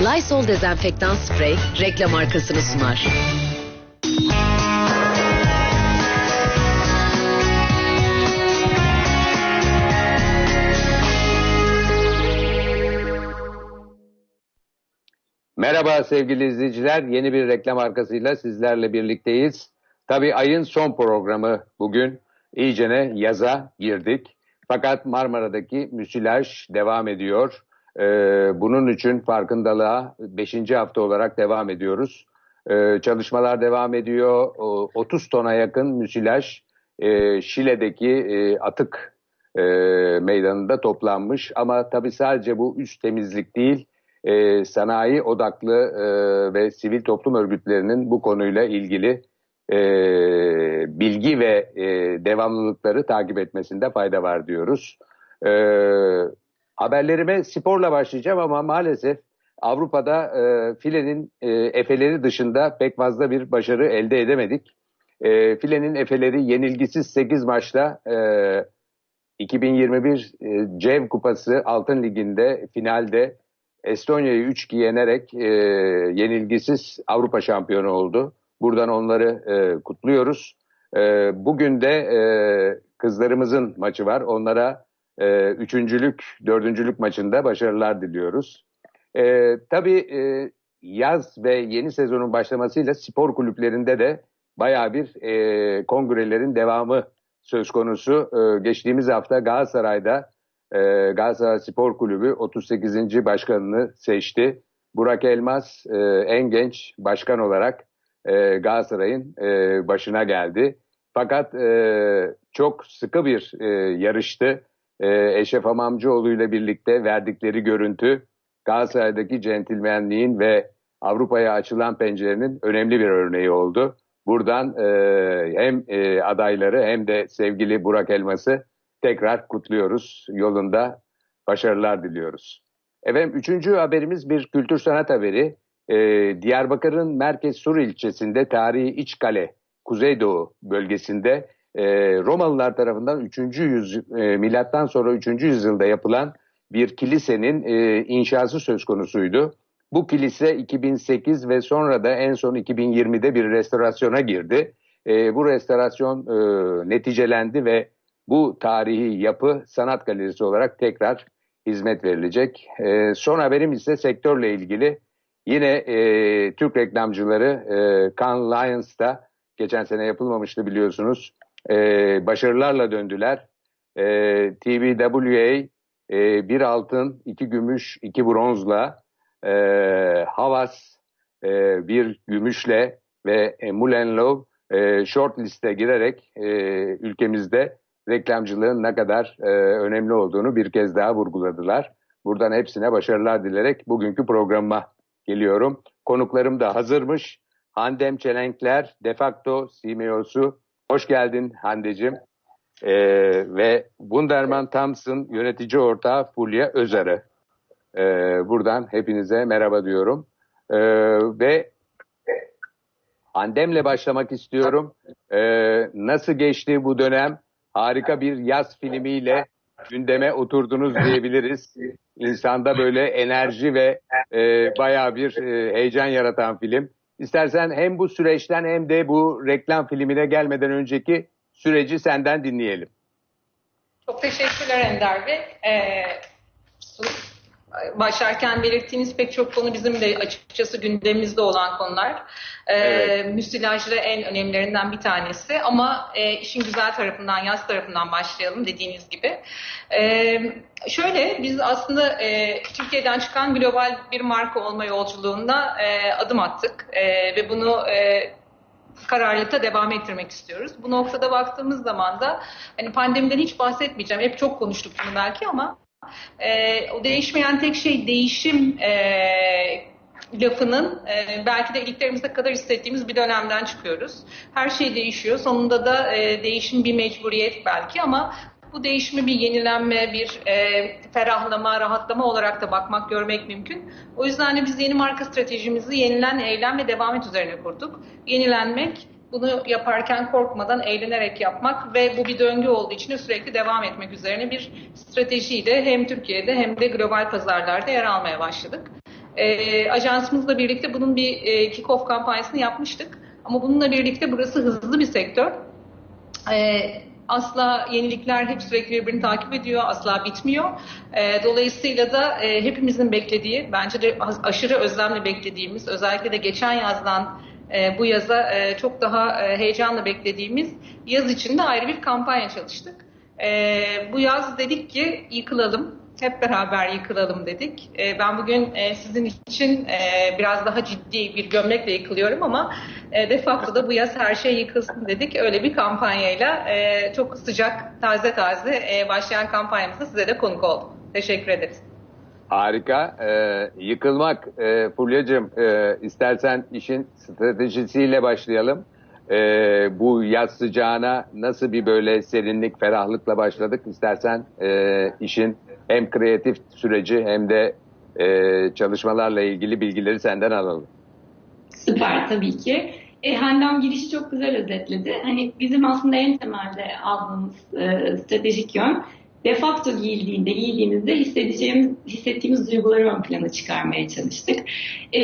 Lysol dezenfektan sprey reklam arkasını sunar. Merhaba sevgili izleyiciler. Yeni bir reklam arkasıyla sizlerle birlikteyiz. Tabii ayın son programı bugün. İyicene yaza girdik. Fakat Marmara'daki müsilaj devam ediyor. Ee, bunun için farkındalığa 5. hafta olarak devam ediyoruz. Ee, çalışmalar devam ediyor. 30 tona yakın müsilaj e, Şile'deki e, atık e, meydanında toplanmış. Ama tabii sadece bu üst temizlik değil, sanayi odaklı ve sivil toplum örgütlerinin bu konuyla ilgili bilgi ve devamlılıkları takip etmesinde fayda var diyoruz. Haberlerime sporla başlayacağım ama maalesef Avrupa'da e, filenin e, efeleri dışında pek fazla bir başarı elde edemedik. E, filenin efeleri yenilgisiz 8 maçta e, 2021 e, CEV Kupası Altın Ligi'nde finalde Estonya'yı 3-2 yenerek e, yenilgisiz Avrupa şampiyonu oldu. Buradan onları e, kutluyoruz. E, bugün de e, kızlarımızın maçı var. Onlara e, üçüncülük, dördüncülük maçında başarılar diliyoruz. E, tabii e, yaz ve yeni sezonun başlamasıyla spor kulüplerinde de baya bir e, kongrelerin devamı söz konusu. E, geçtiğimiz hafta Galatasaray'da e, Galatasaray Spor Kulübü 38. başkanını seçti. Burak Elmas e, en genç başkan olarak e, Galatasaray'ın e, başına geldi. Fakat e, çok sıkı bir e, yarıştı. E, Eşref Amamcıoğlu ile birlikte verdikleri görüntü Galatasaray'daki centilmenliğin ve Avrupa'ya açılan pencerenin önemli bir örneği oldu. Buradan e, hem e, adayları hem de sevgili Burak Elmas'ı tekrar kutluyoruz. Yolunda başarılar diliyoruz. Efendim üçüncü haberimiz bir kültür sanat haberi. Ee, Diyarbakır'ın Merkez Sur ilçesinde tarihi İçkale, Kuzeydoğu bölgesinde e, Romalılar tarafından 3. yüz e, milattan sonra 3. yüzyılda yapılan bir kilisenin e, inşası söz konusuydu. Bu kilise 2008 ve sonra da en son 2020'de bir restorasyona girdi. E, bu restorasyon e, neticelendi ve bu tarihi yapı sanat galerisi olarak tekrar hizmet verilecek. E, son haberim ise sektörle ilgili. Yine e, Türk reklamcıları e, Cannes Lions'ta geçen sene yapılmamıştı biliyorsunuz. E, başarılarla döndüler. E, TBWA e, bir altın, iki gümüş, iki bronzla e, Havas e, bir gümüşle ve e, Moulin Love e, short liste girerek e, ülkemizde reklamcılığın ne kadar e, önemli olduğunu bir kez daha vurguladılar. Buradan hepsine başarılar dilerek bugünkü programıma geliyorum. Konuklarım da hazırmış. Handem Çelenkler, Defakto CMO'su. Hoş geldin Hande'cim. Ee, ve Wunderman Thompson yönetici ortağı Fulya Özarı. Ee, buradan hepinize merhaba diyorum. Ee, ve Handem'le başlamak istiyorum. Ee, nasıl geçti bu dönem? harika bir yaz filmiyle gündeme oturdunuz diyebiliriz. İnsanda böyle enerji ve e, bayağı bir e, heyecan yaratan film. İstersen hem bu süreçten hem de bu reklam filmine gelmeden önceki süreci senden dinleyelim. Çok teşekkürler Ender Bey. Ee, başlarken belirttiğiniz pek çok konu bizim de açıkçası gündemimizde olan konular. Ee, evet. Müsilajlı en önemlilerinden bir tanesi ama e, işin güzel tarafından, yaz tarafından başlayalım dediğiniz gibi. Ee, şöyle biz aslında e, Türkiye'den çıkan global bir marka olma yolculuğunda e, adım attık e, ve bunu e, kararlılıkta devam ettirmek istiyoruz. Bu noktada baktığımız zaman da hani pandemiden hiç bahsetmeyeceğim. Hep çok konuştuk bunu belki ama e, o değişmeyen tek şey değişim e, lafının e, belki de iliklerimizde kadar hissettiğimiz bir dönemden çıkıyoruz. Her şey değişiyor. Sonunda da e, değişim bir mecburiyet belki ama bu değişimi bir yenilenme, bir e, ferahlama, rahatlama olarak da bakmak, görmek mümkün. O yüzden de biz yeni marka stratejimizi yenilen, eylem ve devam et üzerine kurduk. Yenilenmek, bunu yaparken korkmadan eğlenerek yapmak ve bu bir döngü olduğu için sürekli devam etmek üzerine bir stratejiyle hem Türkiye'de hem de global pazarlarda yer almaya başladık. E, ajansımızla birlikte bunun bir e, kick-off kampanyasını yapmıştık. Ama bununla birlikte burası hızlı bir sektör. E, asla yenilikler hep sürekli birbirini takip ediyor, asla bitmiyor. E, dolayısıyla da e, hepimizin beklediği, bence de aşırı özlemle beklediğimiz, özellikle de geçen yazdan e, bu yaza e, çok daha e, heyecanla beklediğimiz yaz içinde ayrı bir kampanya çalıştık. Bu yaz dedik ki yıkılalım, hep beraber yıkılalım dedik. Ben bugün sizin için biraz daha ciddi bir gömlekle yıkılıyorum ama e, da bu yaz her şey yıkılsın dedik. Öyle bir kampanyayla çok sıcak, taze taze başlayan kampanyamızda size de konuk oldum. Teşekkür ederiz. Harika. Ee, yıkılmak. Ee, Fulya'cığım e, istersen işin stratejisiyle başlayalım. Ee, bu yaz sıcağına nasıl bir böyle serinlik, ferahlıkla başladık? İstersen e, işin hem kreatif süreci hem de e, çalışmalarla ilgili bilgileri senden alalım. Süper tabii ki. E, Handam girişi çok güzel özetledi. Hani bizim aslında en temelde aldığımız e, stratejik yön de facto giyildiğinde, giydiğimizde hissedeceğimiz, hissettiğimiz duyguları ön plana çıkarmaya çalıştık. E,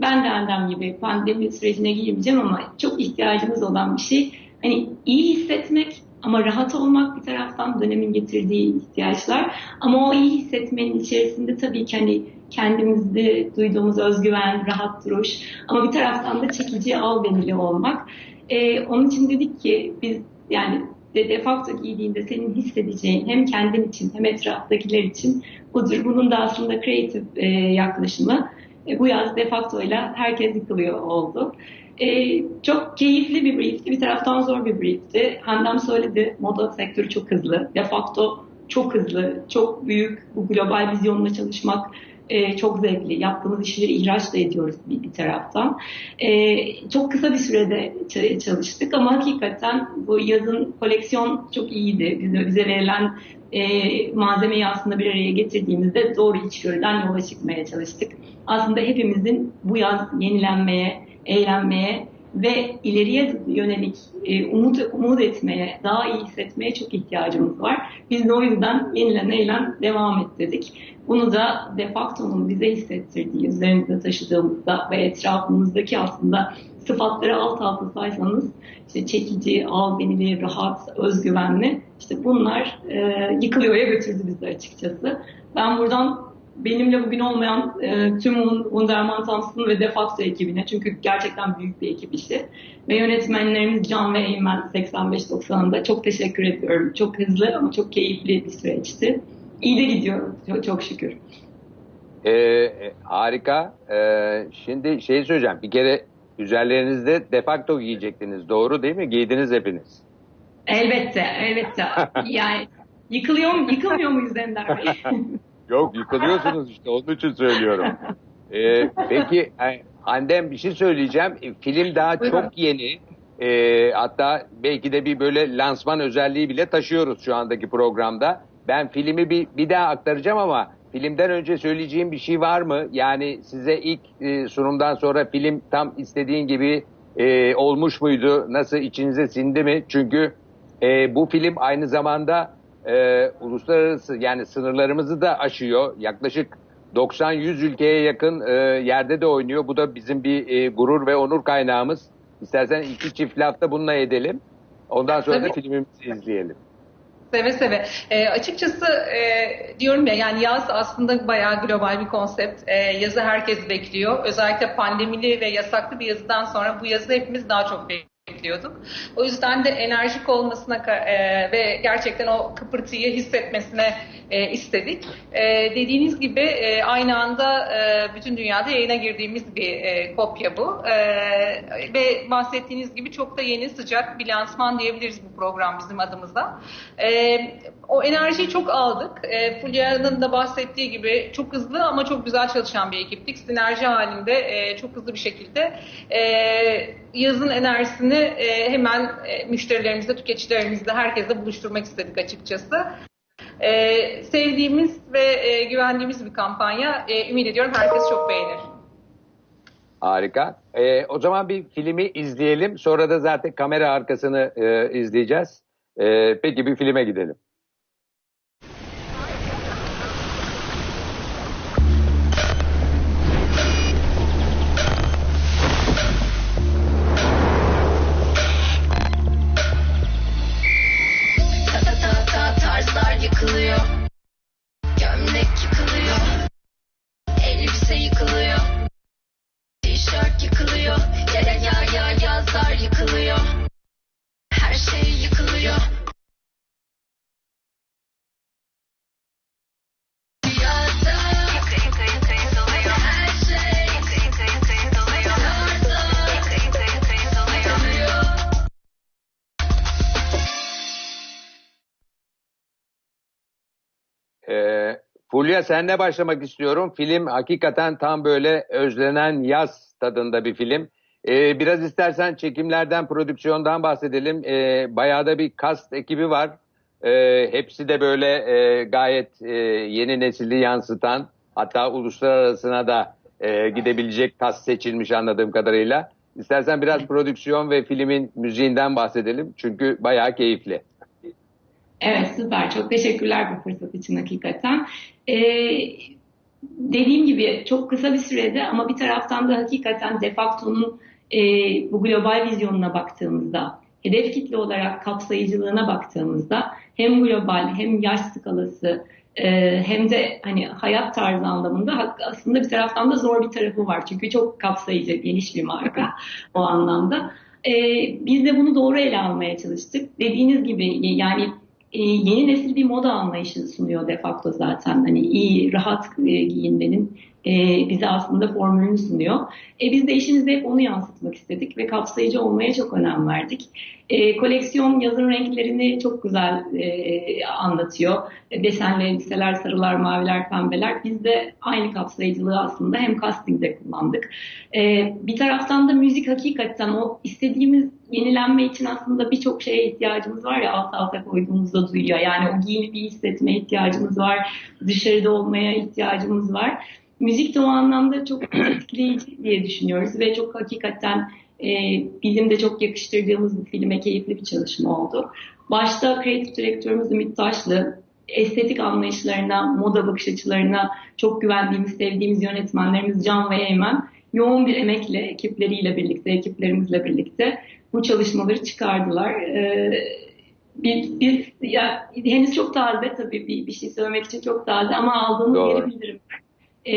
ben de Handam gibi pandemi sürecine girmeyeceğim ama çok ihtiyacımız olan bir şey. Hani iyi hissetmek ama rahat olmak bir taraftan dönemin getirdiği ihtiyaçlar. Ama o iyi hissetmenin içerisinde tabii ki hani kendimizde duyduğumuz özgüven, rahat duruş ama bir taraftan da çekici albenili olmak. Ee, onun için dedik ki biz yani de, de facto giydiğinde senin hissedeceğin hem kendin için hem etraftakiler için budur. Bunun da aslında kreatif e, yaklaşımı e, bu yaz de facto ile herkes yıkılıyor oldu. E, çok keyifli bir briefti. Bir taraftan zor bir briefti. Handem söyledi moda sektörü çok hızlı. De facto çok hızlı, çok büyük bu global vizyonla çalışmak e, çok zevkli. Yaptığımız işleri ihraç da ediyoruz bir, bir taraftan. E, çok kısa bir sürede çalıştık ama hakikaten bu yazın koleksiyon çok iyiydi. Bize, bize verilen e, malzemeyi aslında bir araya getirdiğimizde doğru içgörüden yola çıkmaya çalıştık. Aslında hepimizin bu yaz yenilenmeye, eğlenmeye ve ileriye yönelik e, umut umut etmeye, daha iyi hissetmeye çok ihtiyacımız var. Biz de o yüzden yenilen eylem devam et dedik. Bunu da de facto'nun bize hissettirdiği, üzerimizde taşıdığımızda ve etrafımızdaki aslında sıfatları alt alta saysanız işte çekici, albenili, rahat, özgüvenli işte bunlar e, yıkılıyorya götürdü bizi açıkçası. Ben buradan benimle bugün olmayan e, tüm Wunderman Thompson ve Defacto ekibine çünkü gerçekten büyük bir ekip işi ve yönetmenlerimiz Can ve Eymen 85-90'ında çok teşekkür ediyorum. Çok hızlı ama çok keyifli bir süreçti. İyi de gidiyor çok, çok şükür. Ee, harika. Ee, şimdi şey söyleyeceğim. Bir kere üzerlerinizde defakto giyecektiniz. Doğru değil mi? Giydiniz hepiniz. Elbette, elbette. yani yıkılıyor mu, yıkılmıyor muyuz Ender Bey? Yok yıkılıyorsunuz işte onun için söylüyorum. Ee, peki Handem bir şey söyleyeceğim. E, film daha Buyurun. çok yeni. Ee, hatta belki de bir böyle lansman özelliği bile taşıyoruz şu andaki programda. Ben filmi bir, bir daha aktaracağım ama filmden önce söyleyeceğim bir şey var mı? Yani size ilk e, sunumdan sonra film tam istediğin gibi e, olmuş muydu? Nasıl içinize sindi mi? Çünkü e, bu film aynı zamanda e, uluslararası yani sınırlarımızı da aşıyor. Yaklaşık 90-100 ülkeye yakın e, yerde de oynuyor. Bu da bizim bir e, gurur ve onur kaynağımız. İstersen iki çift lafta bununla edelim. Ondan sonra Tabii. da filmimizi izleyelim. Seve seve. E, açıkçası e, diyorum ya yani yaz aslında bayağı global bir konsept. E, yazı herkes bekliyor. Özellikle pandemili ve yasaklı bir yazıdan sonra bu yazı hepimiz daha çok bekliyorduk. O yüzden de enerjik olmasına e, ve gerçekten o kıpırtıyı hissetmesine e, istedik. E, dediğiniz gibi e, aynı anda e, bütün dünyada yayına girdiğimiz bir e, kopya bu. E, ve bahsettiğiniz gibi çok da yeni sıcak bir lansman diyebiliriz bu program bizim adımıza. E, o enerjiyi çok aldık. E, Fulya'nın da bahsettiği gibi çok hızlı ama çok güzel çalışan bir ekiptik. Sinerji halinde e, çok hızlı bir şekilde e, yazın enerjisini e, hemen e, müşterilerimizle, tüketicilerimizle, herkesle buluşturmak istedik açıkçası. Ee, sevdiğimiz ve e, güvendiğimiz bir kampanya. Ee, ümit ediyorum herkes çok beğenir. Harika. Ee, o zaman bir filmi izleyelim. Sonra da zaten kamera arkasını e, izleyeceğiz. Ee, peki bir filme gidelim. Bulutlar yıkılıyor. Her şey yıkılıyor. Ee, Fulya senle başlamak istiyorum. Film hakikaten tam böyle özlenen yaz tadında bir film. Ee, biraz istersen çekimlerden, prodüksiyondan bahsedelim. Ee, bayağı da bir kast ekibi var. Ee, hepsi de böyle e, gayet e, yeni nesili yansıtan, hatta uluslararasına da e, gidebilecek kast seçilmiş anladığım kadarıyla. İstersen biraz prodüksiyon ve filmin müziğinden bahsedelim. Çünkü bayağı keyifli. Evet süper. Çok teşekkürler bu fırsat için hakikaten. Ee, dediğim gibi çok kısa bir sürede ama bir taraftan da hakikaten Defacto'nun e, bu global vizyonuna baktığımızda, hedef kitle olarak kapsayıcılığına baktığımızda hem global hem yaş skalası e, hem de hani hayat tarzı anlamında aslında bir taraftan da zor bir tarafı var. Çünkü çok kapsayıcı, geniş bir marka o anlamda. E, biz de bunu doğru ele almaya çalıştık. Dediğiniz gibi yani e, yeni nesil bir moda anlayışı sunuyor de facto zaten. Hani iyi, rahat e, giyinmenin e, bize aslında formülünü sunuyor. E, biz de işimizde hep onu yansıtmak istedik ve kapsayıcı olmaya çok önem verdik. E, koleksiyon yazın renklerini çok güzel e, anlatıyor. E, desenli elbiseler, sarılar, maviler, pembeler. Biz de aynı kapsayıcılığı aslında hem castingde kullandık. E, bir taraftan da müzik hakikaten o istediğimiz yenilenme için aslında birçok şeye ihtiyacımız var ya alt alta koyduğumuzda duyuyor. Yani o giyinip iyi hissetmeye ihtiyacımız var. Dışarıda olmaya ihtiyacımız var. Müzik de o anlamda çok etkileyici diye düşünüyoruz ve çok hakikaten e, bizim çok yakıştırdığımız bir filme keyifli bir çalışma oldu. Başta kreatif direktörümüz Ümit Taşlı, estetik anlayışlarına, moda bakış açılarına çok güvendiğimiz, sevdiğimiz yönetmenlerimiz Can ve Eymen yoğun bir emekle ekipleriyle birlikte, ekiplerimizle birlikte bu çalışmaları çıkardılar. Ee, biz, biz ya, henüz çok taze tabii bir, bir şey söylemek için çok taze ama aldığımız Doğru. geri bildirim e,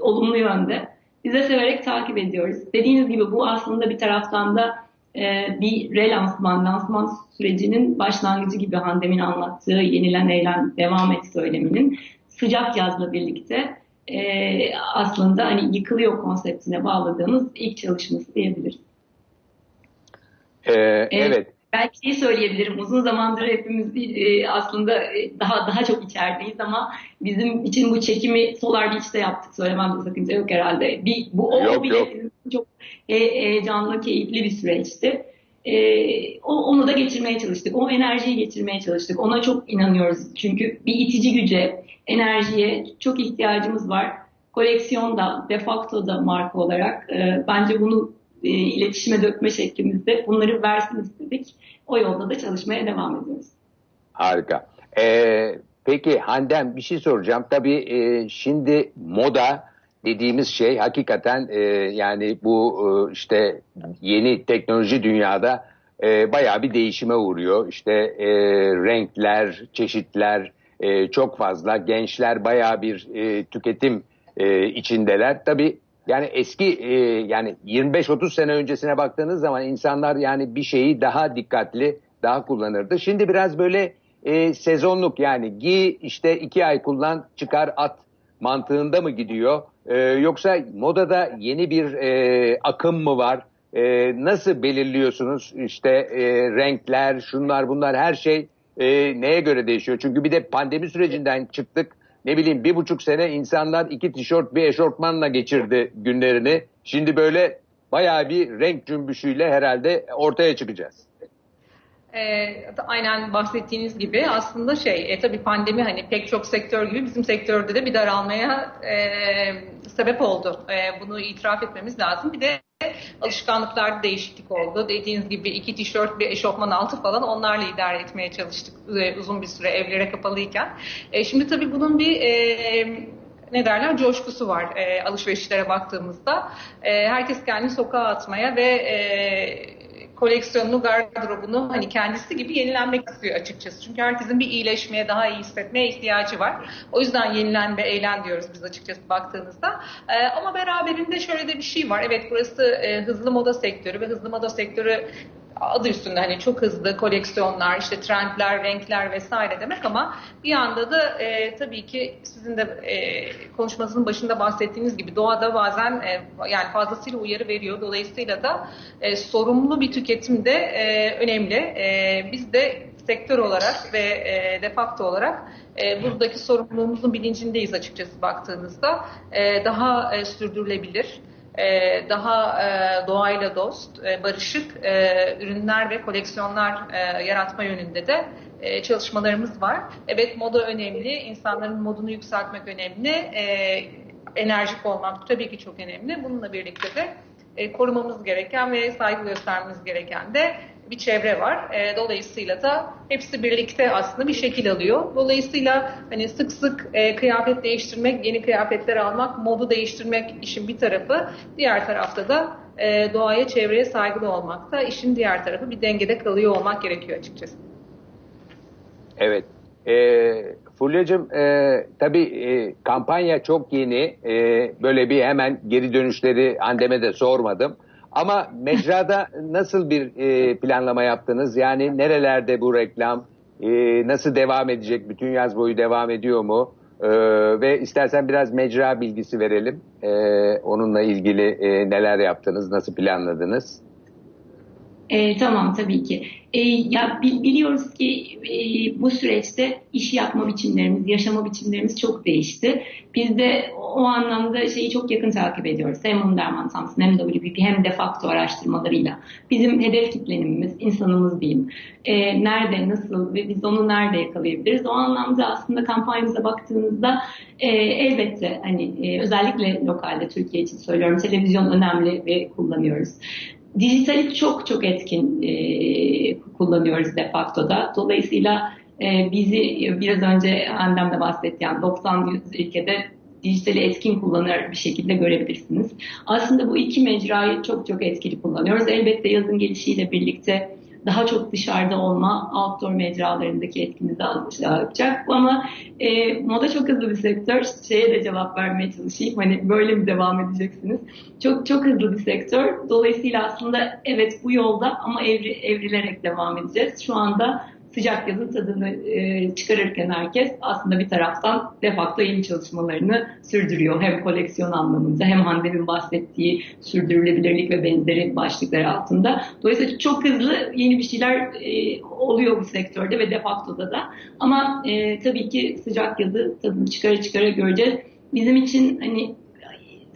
olumlu yönde. Biz de severek takip ediyoruz. Dediğiniz gibi bu aslında bir taraftan da e, bir relansman, lansman sürecinin başlangıcı gibi Handem'in anlattığı yenilen eylem devam et söyleminin sıcak yazla birlikte e, aslında hani yıkılıyor konseptine bağladığımız ilk çalışması diyebiliriz. Ee, evet. Belki şey söyleyebilirim. Uzun zamandır hepimiz e, aslında e, daha daha çok içerideyiz ama bizim için bu çekimi Solar Beach'te yaptık. Söylememde sakınca yok herhalde. Bir, bu o, yok, bile yok. çok heyecanlı, keyifli bir süreçti. E, onu da geçirmeye çalıştık. O enerjiyi geçirmeye çalıştık. Ona çok inanıyoruz. Çünkü bir itici güce, enerjiye çok ihtiyacımız var. Koleksiyonda, de facto da marka olarak e, bence bunu e, iletişime dökme şeklimizde bunları versin istedik. O yolda da çalışmaya devam ediyoruz. Harika. Ee, peki Handem bir şey soracağım. Tabii e, şimdi moda dediğimiz şey hakikaten e, yani bu e, işte yeni teknoloji dünyada e, bayağı bir değişime uğruyor. İşte e, renkler, çeşitler e, çok fazla. Gençler bayağı bir e, tüketim e, içindeler. Tabii yani eski e, yani 25-30 sene öncesine baktığınız zaman insanlar yani bir şeyi daha dikkatli, daha kullanırdı. Şimdi biraz böyle e, sezonluk yani giy işte iki ay kullan çıkar at mantığında mı gidiyor? E, yoksa modada yeni bir e, akım mı var? E, nasıl belirliyorsunuz işte e, renkler, şunlar bunlar her şey e, neye göre değişiyor? Çünkü bir de pandemi sürecinden çıktık ne bileyim bir buçuk sene insanlar iki tişört bir eşortmanla geçirdi günlerini. Şimdi böyle bayağı bir renk cümbüşüyle herhalde ortaya çıkacağız. E, aynen bahsettiğiniz gibi aslında şey e, tabii pandemi hani pek çok sektör gibi bizim sektörde de bir daralmaya e, sebep oldu. E, bunu itiraf etmemiz lazım. Bir de alışkanlıklarda değişiklik oldu. Dediğiniz gibi iki tişört bir eşofman altı falan onlarla idare etmeye çalıştık e, uzun bir süre evlere kapalıyken. E, şimdi tabii bunun bir e, ne derler coşkusu var alışverişlere baktığımızda. Herkes kendini sokağa atmaya ve koleksiyonunu, gardırobunu hani kendisi gibi yenilenmek istiyor açıkçası. Çünkü herkesin bir iyileşmeye, daha iyi hissetmeye ihtiyacı var. O yüzden yenilen ve eğlen diyoruz biz açıkçası baktığınızda. Ee, ama beraberinde şöyle de bir şey var. Evet burası e, hızlı moda sektörü ve hızlı moda sektörü adı üstünde hani çok hızlı koleksiyonlar, işte trendler, renkler vesaire demek ama bir yanda da e, tabii ki sizin de e, konuşmanızın başında bahsettiğiniz gibi doğada bazen e, yani fazlasıyla uyarı veriyor. Dolayısıyla da e, sorumlu bir tüketim de e, önemli. E, biz de sektör olarak ve e, defakto olarak e, buradaki sorumluluğumuzun bilincindeyiz açıkçası baktığınızda. E, daha e, sürdürülebilir, e, daha e, doğayla dost, e, barışık e, ürünler ve koleksiyonlar yaratma yönünde de çalışmalarımız var. Evet moda önemli, insanların modunu yükseltmek önemli, enerjik olmak tabii ki çok önemli. Bununla birlikte de korumamız gereken ve saygı göstermemiz gereken de bir çevre var. E, dolayısıyla da hepsi birlikte aslında bir şekil alıyor. Dolayısıyla hani sık sık e, kıyafet değiştirmek, yeni kıyafetler almak, modu değiştirmek işin bir tarafı. Diğer tarafta da e, doğaya, çevreye saygılı olmak da işin diğer tarafı bir dengede kalıyor olmak gerekiyor açıkçası. Evet. E, Fulya'cığım e, tabii e, kampanya çok yeni. E, böyle bir hemen geri dönüşleri Andem'e de sormadım. Ama mecrada nasıl bir e, planlama yaptınız? Yani nerelerde bu reklam? E, nasıl devam edecek? Bütün yaz boyu devam ediyor mu? E, ve istersen biraz mecra bilgisi verelim. E, onunla ilgili e, neler yaptınız? Nasıl planladınız? E, tamam tabii ki. E, ya biliyoruz ki e, bu süreçte iş yapma biçimlerimiz, yaşama biçimlerimiz çok değişti. Biz de o anlamda şeyi çok yakın takip ediyoruz. Hem Underman Thompson hem WPP hem de facto araştırmalarıyla. Bizim hedef kitlenimimiz, insanımız diyeyim. E, nerede, nasıl ve biz onu nerede yakalayabiliriz? O anlamda aslında kampanyamıza baktığınızda e, elbette hani e, özellikle lokalde Türkiye için söylüyorum televizyon önemli ve kullanıyoruz. Dijitali çok çok etkin e, kullanıyoruz de facto da. Dolayısıyla e, bizi biraz önce Handem de bahsetti yani 90 ülkede dijitali etkin kullanır bir şekilde görebilirsiniz. Aslında bu iki mecrayı çok çok etkili kullanıyoruz. Elbette yazın gelişiyle birlikte daha çok dışarıda olma, outdoor mecralarındaki etkimizi alacak. Ama e, moda çok hızlı bir sektör. Şeye de cevap vermeye çalışayım. Hani böyle mi devam edeceksiniz? Çok çok hızlı bir sektör. Dolayısıyla aslında evet bu yolda ama evri, evrilerek devam edeceğiz. Şu anda sıcak yazın tadını e, çıkarırken herkes aslında bir taraftan defakto yeni çalışmalarını sürdürüyor. Hem koleksiyon anlamında hem Hande'nin bahsettiği sürdürülebilirlik ve benzeri başlıklar altında. Dolayısıyla çok hızlı yeni bir şeyler e, oluyor bu sektörde ve defaktoda da. Ama e, tabii ki sıcak yazı tadını çıkara çıkara göreceğiz. Bizim için hani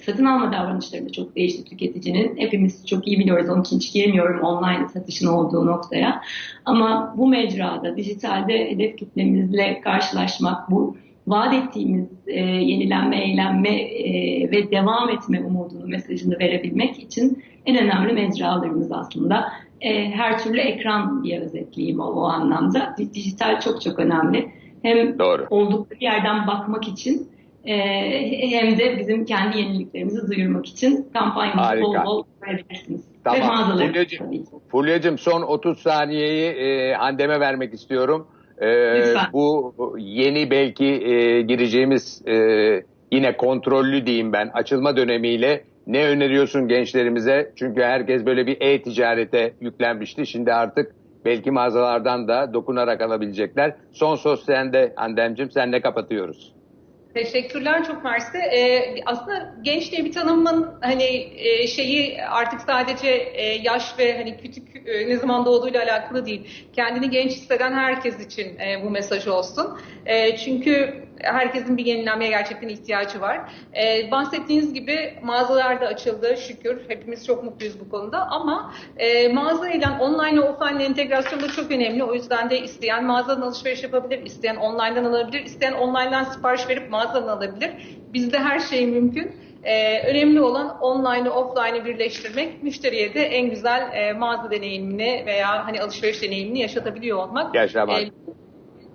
satın alma davranışları da çok değişti tüketicinin. Hepimiz çok iyi biliyoruz. Onun için hiç girmiyorum online satışın olduğu noktaya. Ama bu mecrada, dijitalde hedef kitlemizle karşılaşmak, bu vaat ettiğimiz e, yenilenme, eğlenme e, ve devam etme umudunu, mesajını verebilmek için en önemli mecralarımız aslında. E, her türlü ekran diye özetleyeyim o, o anlamda. Dijital çok çok önemli. Hem Doğru. oldukları yerden bakmak için e, hem de bizim kendi yeniliklerimizi duyurmak için kampanyamızı bol bol verebilirsiniz. Tamam. Fulya'cığım, son 30 saniyeyi e, Handem'e vermek istiyorum. E, bu yeni belki e, gireceğimiz e, yine kontrollü diyeyim ben açılma dönemiyle ne öneriyorsun gençlerimize? Çünkü herkes böyle bir e-ticarete yüklenmişti. Şimdi artık belki mağazalardan da dokunarak alabilecekler. Son söz sende Handem'cim senle kapatıyoruz. Teşekkürler çok mersi. Ee, aslında genç diye bir tanımın hani e, şeyi artık sadece e, yaş ve hani küçük e, ne zaman doğduğuyla alakalı değil. Kendini genç hisseden herkes için e, bu mesaj olsun. E, çünkü herkesin bir yenilenmeye gerçekten ihtiyacı var. Ee, bahsettiğiniz gibi mağazalar da açıldı şükür. Hepimiz çok mutluyuz bu konuda ama e, mağaza ile online ve offline entegrasyon da çok önemli. O yüzden de isteyen mağazadan alışveriş yapabilir, isteyen online'dan alabilir, isteyen online'dan sipariş verip mağazadan alabilir. Bizde her şey mümkün. Ee, önemli olan online'ı offline'ı birleştirmek, müşteriye de en güzel e, mağaza deneyimini veya hani alışveriş deneyimini yaşatabiliyor olmak. Yaşamak. Ee,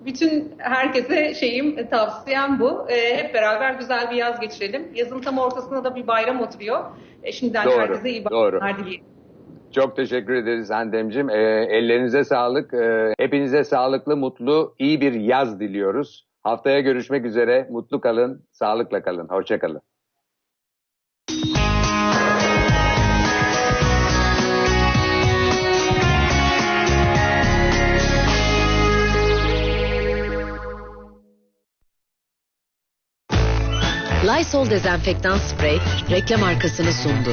bütün herkese şeyim, tavsiyem bu. E, hep beraber güzel bir yaz geçirelim. Yazın tam ortasında da bir bayram oturuyor. E, şimdiden doğru, herkese iyi bayramlar dileyim. Çok teşekkür ederiz Handemciğim. E, ellerinize sağlık. E, hepinize sağlıklı, mutlu, iyi bir yaz diliyoruz. Haftaya görüşmek üzere. Mutlu kalın, sağlıkla kalın. Hoşçakalın. Lysol dezenfektan sprey reklam arkasını sundu.